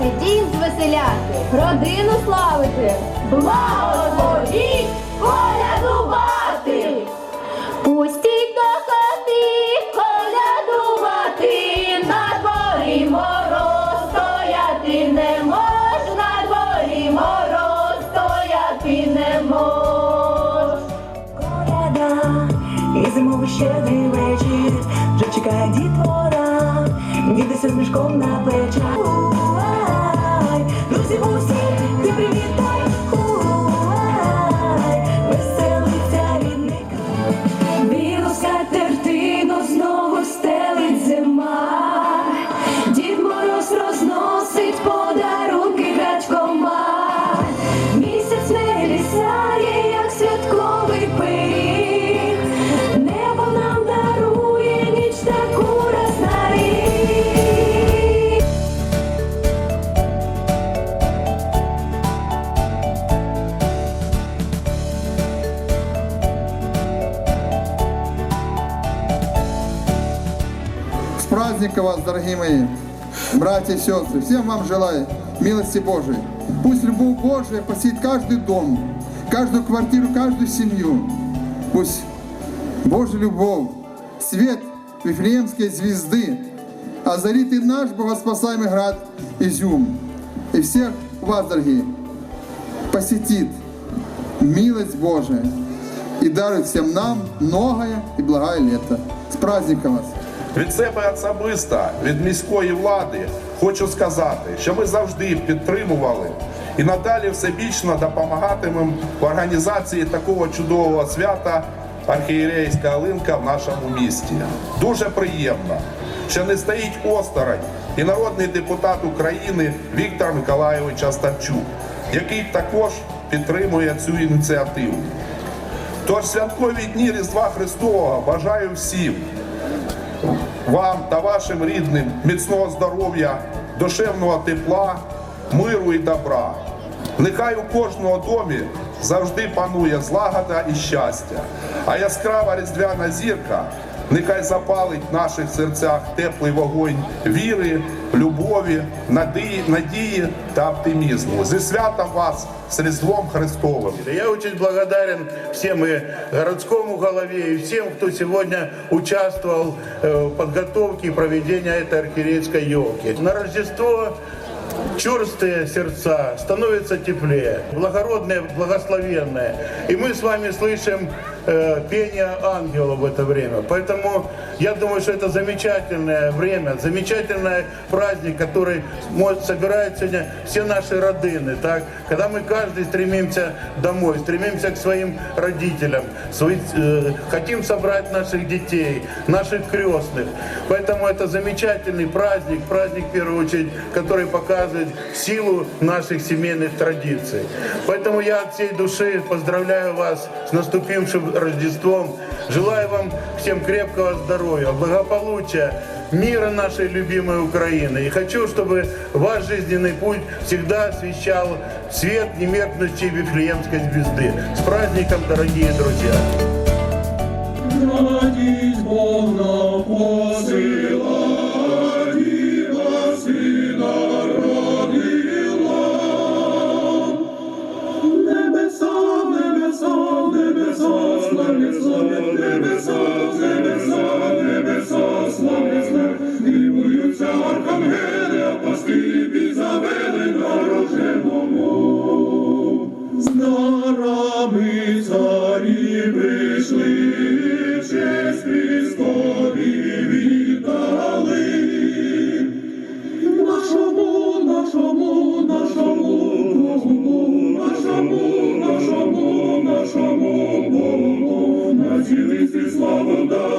веселяти, родину славити, благословіть колядувати. Пустіть до хати колядувати, на дворі мороз стояти не мож, на дворі мороз стояти не мож. Коляда, і зимовий щедрий вечір, вже чекає дітвора, дідуся з мішком на плечах. Праздником вас, дорогие мои, братья и сестры. Всем вам желаю милости Божией. Пусть любовь Божия посетит каждый дом, каждую квартиру, каждую семью. Пусть Божья любовь, свет Вифлеемской звезды озарит и наш богоспасаемый град Изюм. И всех вас, дорогие, посетит милость Божия и дарует всем нам многое и благое лето. С праздником вас! Від себе особисто, від міської влади, хочу сказати, що ми завжди підтримували і надалі всебічно допомагатимемо в організації такого чудового свята архієрейська ялинка в нашому місті. Дуже приємно, що не стоїть осторонь і народний депутат України Віктор Миколайович Остапчук, який також підтримує цю ініціативу. Тож святкові дні Різдва Христового бажаю всім вам та вашим рідним міцного здоров'я, душевного тепла, миру і добра. Нехай у кожного домі завжди панує злагода і щастя, а яскрава різдвяна зірка нехай запалить в наших серцях теплий вогонь віри, любові, надії, надії та оптимізму. Зі святом вас з Різдвом Христовим! Я очень благодарен всем и городскому голове, и всем, кто сегодня участвовал э, в подготовке и проведении этой архиерейской елки. На Рождество черстые сердца становятся теплее, благородные, благословенные. И мы с вами слышим э, пение ангелов в это время. Поэтому я думаю, что это замечательное время, замечательный праздник, который может, собирает сегодня все наши родины. Так? Когда мы каждый стремимся домой, стремимся к своим родителям, свои- э, хотим собрать наших детей, наших крестных. Поэтому это замечательный праздник, праздник в первую очередь, который показывает силу наших семейных традиций. Поэтому я от всей души поздравляю вас с наступившим Рождеством. Желаю вам всем крепкого здоровья, благополучия, мира нашей любимой Украины. И хочу, чтобы ваш жизненный путь всегда освещал свет немеркнущей Вифлеемской звезды. С праздником, дорогие друзья! Радість Бог нам посила, Дивуються архангели, апостолі, завели народженому. З дарами царі прийшли, честь військові віддали. Нашому, нашому, нашому Богу, нашому, нашому, нашому Богу, на цілисті славу привіт.